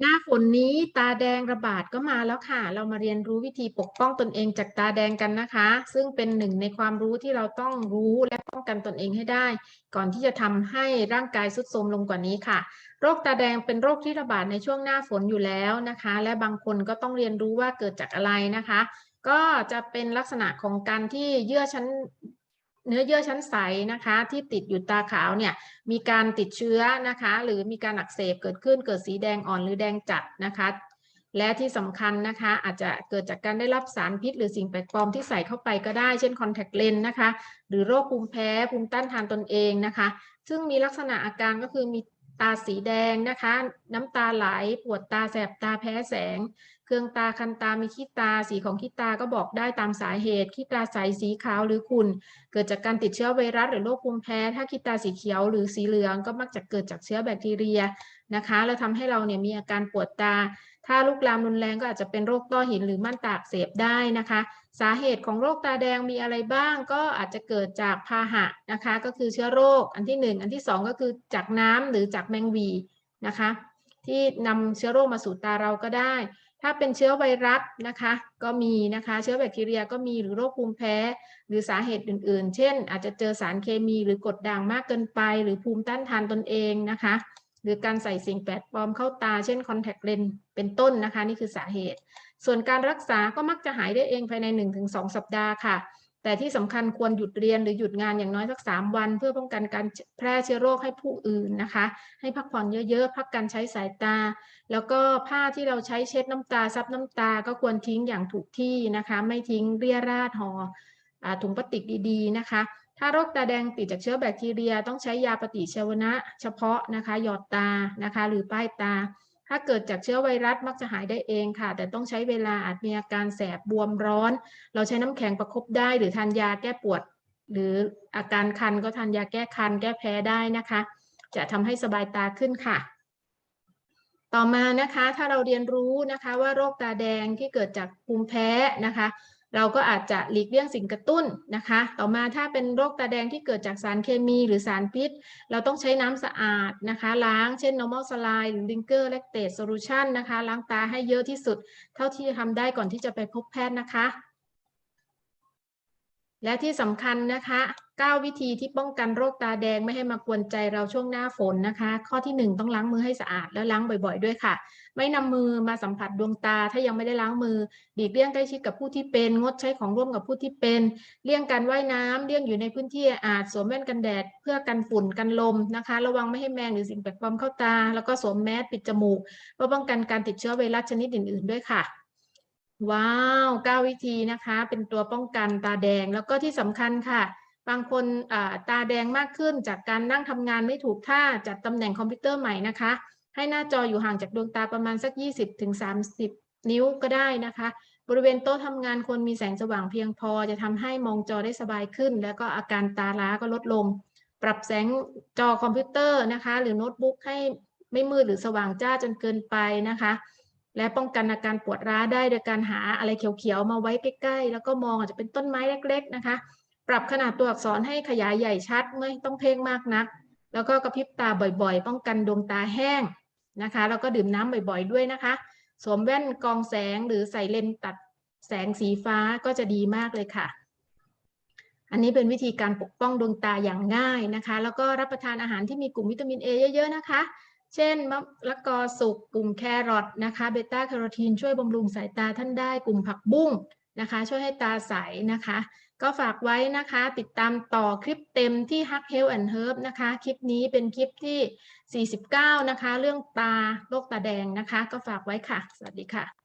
หน้าฝนนี้ตาแดงระบาดก็มาแล้วค่ะ เรามาเรียนรู้วิธีปกป้องตนเองจากตาแดงกันนะคะ ซึ่งเป็นหนึ่งในความรู้ที่เราต้องรู้และป้องกันตนเองให้ได้ ก่อนที่จะทำให้ร่างกายทรุดโทรมลงกว่านี้ค่ะ โรคตาแดงเป็นโรคที่ระบาดในช่วงหน้าฝนอยู่แล้วนะคะ และบางคนก็ต้องเรียนรู้ว่าเกิดจากอะไรนะคะ ก็จะเป็นลักษณะของการที่เยื่อชั้น เนื้อเยื่อชั้นใสนะคะ ที่ติดอยู่ตาขาวเนี่ยมีการติดเชื้อนะคะ หรือมีการอักเสบเกิดขึ้นเกิดสีแดงอ่อนหรือแดงจัดนะคะ และที่สำคัญนะคะ อาจจะเกิดจากการได้รับสารพิษ หรือสิ่งแปลกปลอมที่ใส่เข้าไปก็ได้ เช่นคอนแทคเลนส์นะคะ หรือโรคภูมิแพ้ภูมิต้านทานตนเองนะคะ ซึ่งมีลักษณะอาการก็คือมีตาสีแดงนะคะ น้ำตาไหล ปวดตาแสบตาแพ้แสง เครืองตาคันตามีขี้ตาสีของขี้ตาก็บอกได้ตามสาเหตุขี้ตาใสสีขาวหรือขุ่นเกิดจากการติดเชื้อไวรัสหรือโรคภูมิแพ้ ถ้าขี้ตาสีเขียวหรือสีเหลืองก็มักจะเกิดจากเชื้อแบคทีเรียนะคะแล้วทำให้เราเนี่ยมีอาการปวดตา ถ้าลุกลามรุนแรงก็อาจจะเป็นโรคต้อหินหรือม่านตาอักเสบได้นะคะ สาเหตุของโรคตาแดงมีอะไรบ้างก็อาจจะเกิดจากพาหะนะคะ ก็คือเชื้อโรคอันที่หนึ่งอันที่สองก็คือจากน้ำหรือจากแมงวีนะคะ ที่นำเชื้อโรคมาสู่ตาเราก็ได้ ถ้าเป็นเชื้อไวรัสนะคะก็มีนะคะ เชื้อแบคทีเรียก็มีหรือโรคภูมิแพ้ หรือสาเหตุอื่น ๆ เช่น อาจจะเจอสารเคมีหรือกดด่างมากเกินไป หรือภูมิต้านทานตนเองนะคะ หรือการใส่สิ่งแปลกปลอมเข้าตา เช่นคอนแทคเลนส์เป็นต้นนะคะ นี่คือสาเหตุ ส่วนการรักษาก็มักจะหายได้เองภายใน 1-2 สัปดาห์ค่ะ แต่ที่สำคัญควรหยุดเรียนหรือหยุดงานอย่างน้อยสัก 3 วัน เพื่อป้องกันการแพร่เชื้อโรคให้ผู้อื่นนะคะ ให้พักผ่อนเยอะๆ พักการใช้สายตา แล้วก็ผ้าที่เราใช้เช็ดน้ำตาซับน้ำตา ก็ควรทิ้งอย่างถูกที่นะคะ ไม่ทิ้งเรี่ยราดห่ออ่าถุงพลาสติกดีๆนะคะ ถ้าโรคตาแดงติดจากเชื้อแบคทีเรีย ต้องใช้ยาปฏิชีวนะเฉพาะนะคะ หยอดตานะคะ หรือป้ายตา ถ้าเกิดจากเชื้อไวรัสมักจะหายได้เองค่ะ แต่ต้องใช้เวลาอาจมีอาการแสบบวมร้อน เราใช้น้ำแข็งประคบได้หรือทานยาแก้ปวด หรืออาการคันก็ทานยาแก้คัน แก้แพ้ได้นะคะ จะทำให้สบายตาขึ้นค่ะ ต่อมานะคะถ้าเราเรียนรู้นะคะว่าโรคตาแดงที่เกิดจากภูมิแพ้นะคะ เราก็อาจจะหลีกเลี่ยงสิ่งกระตุ้นนะคะ ต่อมาถ้าเป็นโรคตาแดงที่เกิดจากสารเคมีหรือสารพิษ เราต้องใช้น้ำสะอาดนะคะ ล้างเช่น normal saline หรือ Linger lactate solution นะคะ ล้างตาให้เยอะที่สุด เท่าที่จะทำได้ก่อนที่จะไปพบแพทย์นะคะ และที่สำคัญนะคะ 9 วิธีที่ป้องกันโรคตาแดงไม่ให้มากวนใจเราช่วงหน้าฝนนะคะ ข้อที่ 1 ต้องล้างมือให้สะอาดแล้วล้างบ่อย ๆ ด้วยค่ะ ไม่นำมือมาสัมผัสดวงตา ถ้ายังไม่ได้ล้างมือหลีกเลี่ยงใกล้ชิดกับผู้ที่เป็น งดใช้ของร่วมกับผู้ที่เป็น เลี่ยงการว่ายน้ำเลี่ยงอยู่ในพื้นที่อาจสวมแว่นกันแดด เพื่อกันฝุ่นกันลมนะคะ ระวังไม่ให้แมงหรือสิ่งแปลกปลอมเข้าตา แล้วก็สวมแมสปิดจมูกเพื่อป้องกันการติดเชื้อไวรัสชนิดอื่น ๆ ด้วยค่ะ ว้าวเก้าวิธีนะคะ เป็นตัวป้องกันตาแดงแล้วก็ที่สำคัญค่ะ บางคนตาแดงมากขึ้นจากการนั่งทำงานไม่ถูกท่าจัดตำแหน่งคอมพิวเตอร์ใหม่นะคะ ให้หน้าจออยู่ห่างจากดวงตาประมาณสัก 20-30 นิ้วก็ได้นะคะ บริเวณโต๊ะทำงานควรมีแสงสว่างเพียงพอ จะทำให้มองจอได้สบายขึ้น แล้วก็อาการตาล้าก็ลดลง ปรับแสงจอคอมพิวเตอร์นะคะ หรือโน้ตบุ๊กให้ไม่มืดหรือสว่างจ้าจนเกินไปนะคะ และป้องกันอาการปวดร้าวได้โดยการหาอะไรเขียวๆมาไว้ใกล้ๆ แล้วก็มองอาจจะเป็นต้นไม้เล็ก ๆนะคะ ปรับขนาดตัวอักษรให้ขยายใหญ่ชัดไม่ต้องเพ่งมากนัก แล้วก็กระพริบตาบ่อยๆ ป้องกันดวงตาแห้งนะคะ แล้วก็ดื่มน้ำบ่อยๆด้วยนะคะ สวมแว่นกองแสงหรือใส่เลนส์ตัดแสงสีฟ้าก็จะดีมากเลยค่ะ อันนี้เป็นวิธีการปกป้องดวงตาอย่างง่ายนะคะ แล้วก็รับประทานอาหารที่มีกลุ่มวิตามิน A เยอะๆนะคะ เช่นมะละกอสุกกลุ่มแครอทนะคะเบต้าแคโรทีนช่วยบำรุงสายตาท่านได้ กลุ่มผักบุ้งนะคะ ช่วยให้ตาใสนะคะ ก็ฝากไว้นะคะ ติดตามต่อคลิปเต็มที่ Hug Health and Herb นะคะ คลิปนี้เป็นคลิปที่ 49 นะคะ เรื่องตาโรคตาแดงนะคะ ก็ฝากไว้ค่ะ สวัสดีค่ะ